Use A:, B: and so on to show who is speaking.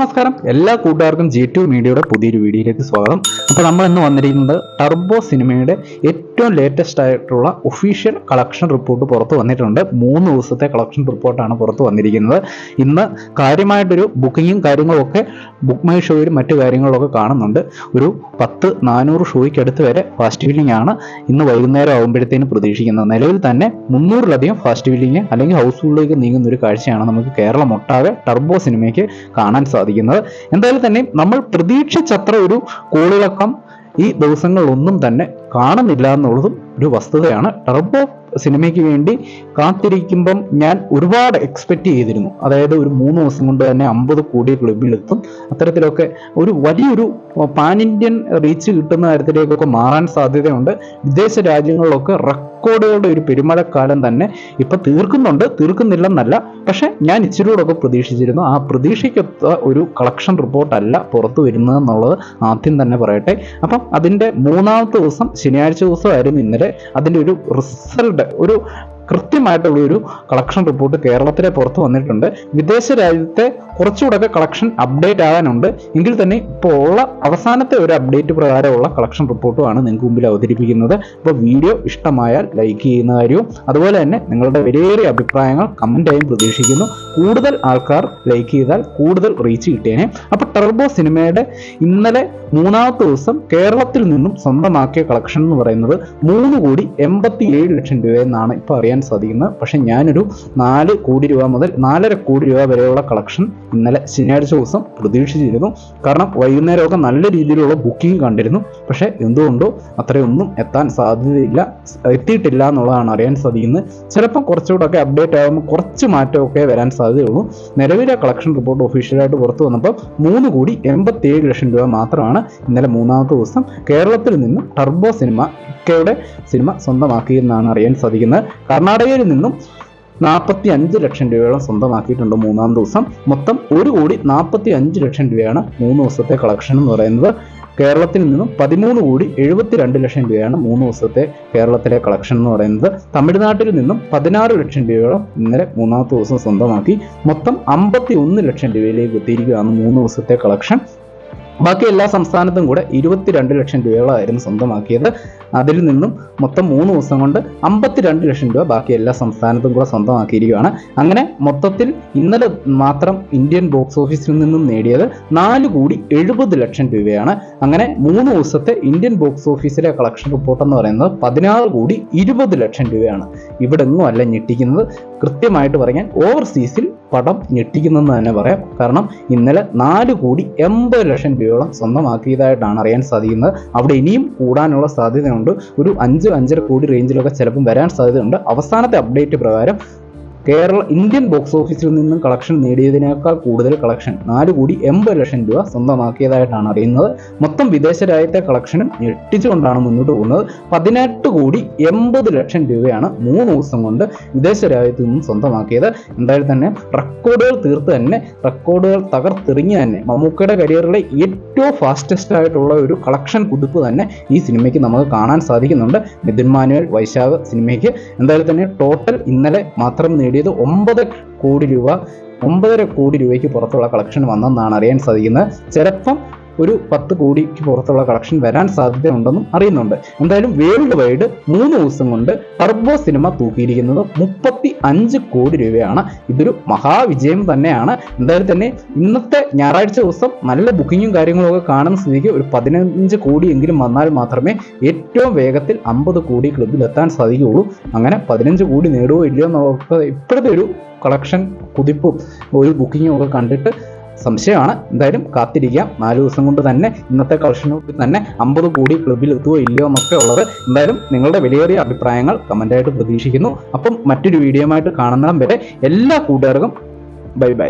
A: നമസ്കാരം. എല്ലാ കൂട്ടുകാർക്കും ജി ടു മീഡിയയുടെ പുതിയൊരു വീഡിയോയിലേക്ക് സ്വാഗതം. അപ്പോൾ നമ്മൾ ഇന്ന് വന്നിരിക്കുന്നത് ടർബോ സിനിമയുടെ ഏറ്റവും ലേറ്റസ്റ്റ് ആയിട്ടുള്ള ഒഫീഷ്യൽ കളക്ഷൻ റിപ്പോർട്ട് പുറത്ത് വന്നിട്ടുണ്ട്. മൂന്ന് ദിവസത്തെ കളക്ഷൻ റിപ്പോർട്ടാണ് പുറത്ത് വന്നിരിക്കുന്നത്. ഇന്ന് കാര്യമായിട്ടൊരു ബുക്കിങ്ങും കാര്യങ്ങളും ഒക്കെ ബുക്ക് മൈ ഷോയിലും മറ്റു കാര്യങ്ങളൊക്കെ കാണുന്നുണ്ട്. ഒരു പത്ത് നാനൂറ് ഷോയ്ക്ക് അടുത്ത് വരെ ഫാസ്റ്റ് ഫില്ലിംഗ് ആണ് ഇന്ന് വൈകുന്നേരം ആകുമ്പോഴത്തേന് പ്രതീക്ഷിക്കുന്നത്. നിലവിൽ തന്നെ മുന്നൂറിലധികം ഫാസ്റ്റ് വില്ലിംഗ് അല്ലെങ്കിൽ ഹൗസ്ഫുള്ളിലേക്ക് നീങ്ങുന്ന ഒരു കാഴ്ചയാണ് നമുക്ക് കേരളം ഒട്ടാകെ ടർബോ സിനിമയ്ക്ക് കാണാൻ സാധിക്കുന്നത്. എന്തായാലും തന്നെ നമ്മൾ പ്രതീക്ഷിച്ചത്ര ഒരു കോളിളക്കം ഈ ദിവസങ്ങളിലൊന്നും തന്നെ കാണുന്നില്ല എന്നുള്ളതും ഒരു വസ്തുതയാണ്. ടർബോ സിനിമയ്ക്ക് വേണ്ടി കാത്തിരിക്കുമ്പം ഞാൻ ഒരുപാട് എക്സ്പെക്ട് ചെയ്തിരുന്നു. അതായത് ഒരു മൂന്ന് ദിവസം കൊണ്ട് തന്നെ അമ്പത് കോടി ക്ലബിലെത്തും അത്തരത്തിലൊക്കെ ഒരു വലിയൊരു പാൻ ഇന്ത്യൻ റീച്ച് കിട്ടുന്ന തരത്തിലേക്കൊക്കെ മാറാൻ സാധ്യതയുണ്ട്. വിദേശ രാജ്യങ്ങളിലൊക്കെ റെക്കോർഡുകളുടെ ഒരു പെരുമഴക്കാലം തന്നെ ഇപ്പൊ തീർക്കുന്നുണ്ട്. തീർക്കുന്നില്ലെന്നല്ല. പക്ഷെ ഞാൻ ഇച്ചിരി കൂടെ പ്രതീക്ഷിച്ചിരുന്നു. ആ പ്രതീക്ഷയ്ക്കൊത്ത ഒരു കളക്ഷൻ റിപ്പോർട്ടല്ല പുറത്തു വരുന്നത് എന്നുള്ളത് ആദ്യം തന്നെ പറയട്ടെ. അപ്പം അതിന്റെ മൂന്നാമത്തെ ദിവസം ശനിയാഴ്ച ദിവസമായിരുന്നു ഇന്നലെ. അതിന്റെ ഒരു റിസൾട്ട് ഒരു കൃത്യമായിട്ടുള്ള ഒരു കളക്ഷൻ റിപ്പോർട്ട് കേരളത്തിലെ പുറത്ത് വന്നിട്ടുണ്ട്. വിദേശ രാജ്യത്തെ കുറച്ചുകൂടെ കളക്ഷൻ അപ്ഡേറ്റ് ആകാനുണ്ട് എങ്കിൽ തന്നെ ഇപ്പോൾ ഉള്ള അവസാനത്തെ ഒരു അപ്ഡേറ്റ് പ്രകാരമുള്ള കളക്ഷൻ റിപ്പോർട്ടുമാണ് നിങ്ങൾക്ക് മുമ്പിൽ അവതരിപ്പിക്കുന്നത്. അപ്പോൾ വീഡിയോ ഇഷ്ടമായാൽ ലൈക്ക് ചെയ്യുന്ന കാര്യവും അതുപോലെ തന്നെ നിങ്ങളുടെ വിലയേറിയ അഭിപ്രായങ്ങൾ കമന്റായും പ്രതീക്ഷിക്കുന്നു. കൂടുതൽ ആൾക്കാർ ലൈക്ക് ചെയ്താൽ കൂടുതൽ റീച്ച് കിട്ടിയേനെ. അപ്പോൾ ടെർബോ സിനിമയുടെ ഇന്നലെ മൂന്നാമത്തെ ദിവസം കേരളത്തിൽ നിന്നും സ്വന്തമാക്കിയ കളക്ഷൻ എന്ന് പറയുന്നത് മൂന്ന് കോടി എൺപത്തി ഏഴ് ലക്ഷം രൂപ എന്നാണ് ഇപ്പോൾ അറിയാൻ സാധിക്കുന്നത്. പക്ഷേ ഞാനൊരു നാല് കോടി രൂപ മുതൽ നാലര കോടി രൂപ വരെയുള്ള കളക്ഷൻ ഇന്നലെ ശനിയാഴ്ച ദിവസം പ്രതീക്ഷിച്ചിരുന്നു കാരണം വൈകുന്നേരമൊക്കെ നല്ല രീതിയിലുള്ള ബുക്കിംഗ് കണ്ടിരുന്നു. പക്ഷേ എന്തുകൊണ്ടോ അത്രയൊന്നും എത്താൻ സാധ്യതയില്ല. എത്തിയിട്ടില്ല എന്നുള്ളതാണ് അറിയാൻ സാധിക്കുന്നത്. ചിലപ്പോൾ കുറച്ചുകൂടെ ഒക്കെ അപ്ഡേറ്റ് ആകുമ്പോൾ കുറച്ച് മാറ്റമൊക്കെ വരാൻ സാധ്യതയുള്ളൂ. നിലവിലെ കളക്ഷൻ റിപ്പോർട്ട് ഒഫീഷ്യലായിട്ട് പുറത്തു വന്നപ്പോൾ മൂന്ന് കോടി എൺപത്തിയേഴ് ലക്ഷം രൂപ മാത്രമാണ് ഇന്നലെ മൂന്നാമത്തെ ദിവസം കേരളത്തിൽ നിന്നും ടർബോ സിനിമ ഇക്കയുടെ സിനിമ സ്വന്തമാക്കിയെന്നാണ് അറിയാൻ സാധിക്കുന്നത്. കർണാടകയിൽ നിന്നും നാൽപ്പത്തി അഞ്ച് ലക്ഷം രൂപയോളം സ്വന്തമാക്കിയിട്ടുണ്ട് മൂന്നാം ദിവസം. മൊത്തം ഒരു കോടി നാൽപ്പത്തി അഞ്ച് ലക്ഷം രൂപയാണ് മൂന്ന് ദിവസത്തെ കളക്ഷൻ എന്ന് പറയുന്നത്. കേരളത്തിൽ നിന്നും പതിമൂന്ന് കോടി എഴുപത്തിരണ്ട് ലക്ഷം രൂപയാണ് മൂന്ന് ദിവസത്തെ കേരളത്തിലെ കളക്ഷൻ എന്ന് പറയുന്നത്. തമിഴ്നാട്ടിൽ നിന്നും പതിനാറ് ലക്ഷം രൂപയോളം ഇന്നലെ മൂന്നാമത്തെ ദിവസം സ്വന്തമാക്കി. മൊത്തം അമ്പത്തി ഒന്ന് ലക്ഷം രൂപയിലേക്ക് എത്തിയിരിക്കുകയാണ് മൂന്ന് ദിവസത്തെ കളക്ഷൻ ബാക്കി എല്ലാ സംസ്ഥാനത്തും കൂടെ ഇരുപത്തിരണ്ട് ലക്ഷം രൂപയോളമായിരുന്നു സ്വന്തമാക്കിയത്. അതിൽ നിന്നും മൊത്തം മൂന്ന് ദിവസം കൊണ്ട് അമ്പത്തിരണ്ട് ലക്ഷം രൂപ ബാക്കി എല്ലാ സംസ്ഥാനത്തും കൂടെ സ്വന്തമാക്കിയിരിക്കുകയാണ്. അങ്ങനെ മൊത്തത്തിൽ ഇന്നലെ മാത്രം ഇന്ത്യൻ ബോക്സ് ഓഫീസിൽ നിന്നും നേടിയത് നാല് കോടി എഴുപത് ലക്ഷം രൂപയാണ്. അങ്ങനെ മൂന്ന് ദിവസത്തെ ഇന്ത്യൻ ബോക്സ് ഓഫീസിലെ കളക്ഷൻ റിപ്പോർട്ട് എന്ന് പറയുന്നത് പതിനാറ് കോടി ഇരുപത് ലക്ഷം രൂപയാണ്. ഇവിടെ ഒന്നും അല്ല ഞെട്ടിക്കുന്നത്. കൃത്യമായിട്ട് പറയാൻ ഓവർസീസിൽ പടം ഞെട്ടിക്കുന്നെന്ന് തന്നെ പറയാം. കാരണം ഇന്നലെ നാല് കോടി എൺപത് ലക്ഷം രൂപയോളം സ്വന്തമാക്കിയതായിട്ടാണ് അറിയാൻ സാധിക്കുന്നത്. അവിടെ ഇനിയും കൂടാനുള്ള സാധ്യതയുണ്ട്. ഒരു അഞ്ച് അഞ്ചര കോടി റേഞ്ചിലൊക്കെ ചിലപ്പം വരാൻ സാധ്യതയുണ്ട്. അവസാനത്തെ അപ്ഡേറ്റ് പ്രകാരം കേരള ഇന്ത്യൻ ബോക്സ് ഓഫീസിൽ നിന്നും കളക്ഷൻ നേടിയതിനേക്കാൾ കൂടുതൽ കളക്ഷൻ നാല് കോടി എൺപത് ലക്ഷം രൂപ സ്വന്തമാക്കിയതായിട്ടാണ് അറിയുന്നത്. മൊത്തം വിദേശ രാജ്യത്തെ കളക്ഷനും ഞെട്ടിച്ചുകൊണ്ടാണ് മുന്നോട്ട് പോകുന്നത്. പതിനെട്ട് കോടി എൺപത് ലക്ഷം രൂപയാണ് മൂന്ന് ദിവസം കൊണ്ട് വിദേശ രാജ്യത്ത് നിന്നും സ്വന്തമാക്കിയത്. എന്തായാലും തന്നെ റെക്കോർഡുകൾ തീർത്ത് തന്നെ റെക്കോർഡുകൾ തകർത്തെറിഞ്ഞ് തന്നെ മമ്മൂക്കയുടെ കരിയറിലെ ഏറ്റവും ഫാസ്റ്റസ്റ്റ് ആയിട്ടുള്ള ഒരു കളക്ഷൻ കുതിപ്പ് തന്നെ ഈ സിനിമയ്ക്ക് നമുക്ക് കാണാൻ സാധിക്കുന്നുണ്ട്. മിഥുൻ മാനുവൽ വൈശാഖ് സിനിമയ്ക്ക്. എന്തായാലും തന്നെ ടോട്ടൽ ഇന്നലെ മാത്രം നേടിയത് ഒമ്പത് കോടി രൂപ ഒമ്പതര കോടി രൂപയ്ക്ക് പുറത്തുള്ള കളക്ഷൻ വന്നെന്നാണ് അറിയാൻ സാധിക്കുന്നത്. ചിലപ്പം ഒരു പത്ത് കോടിക്ക് പുറത്തുള്ള കളക്ഷൻ വരാൻ സാധ്യതയുണ്ടെന്നും അറിയുന്നുണ്ട്. എന്തായാലും വേൾഡ് വൈഡ് മൂന്ന് ദിവസം കൊണ്ട് ടർബോ സിനിമ തൂക്കിയിരിക്കുന്നത് മുപ്പത്തി അഞ്ച് കോടി രൂപയാണ്. ഇതൊരു മഹാവിജയം തന്നെയാണ്. എന്തായാലും തന്നെ ഇന്നത്തെ ഞായറാഴ്ച ദിവസം നല്ല ബുക്കിങ്ങും കാര്യങ്ങളും ഒക്കെ കാണുന്ന സ്ഥിതിക്ക് ഒരു പതിനഞ്ച് കോടിയെങ്കിലും വന്നാൽ മാത്രമേ ഏറ്റവും വേഗത്തിൽ അമ്പത് കോടി ക്ലബിൽ എത്താൻ സാധിക്കുകയുള്ളൂ. അങ്ങനെ പതിനഞ്ച് കോടി നേടുകയോ ഇല്ലയോ എന്നൊക്കെ ഇപ്പോഴത്തെ ഒരു കളക്ഷൻ കുതിപ്പും ഒരു ബുക്കിങ്ങും ഒക്കെ കണ്ടിട്ട് സംശയമാണ്. എന്തായാലും കാത്തിരിക്കാം. നാല് ദിവസം കൊണ്ട് തന്നെ ഇന്നത്തെ കളക്ഷനുള്ളിൽ തന്നെ അമ്പത് കോടി ക്ലബിൽ എത്തുമോ ഇല്ലയോ എന്നൊക്കെ ഉള്ളത് എന്തായാലും നിങ്ങളുടെ വിലയേറിയ അഭിപ്രായങ്ങൾ കമന്റായിട്ട് പ്രതീക്ഷിക്കുന്നു. അപ്പം മറ്റൊരു വീഡിയോ ആയിട്ട് കാണുന്നിടം വരെ എല്ലാ കൂട്ടുകാർക്കും ബൈ ബൈ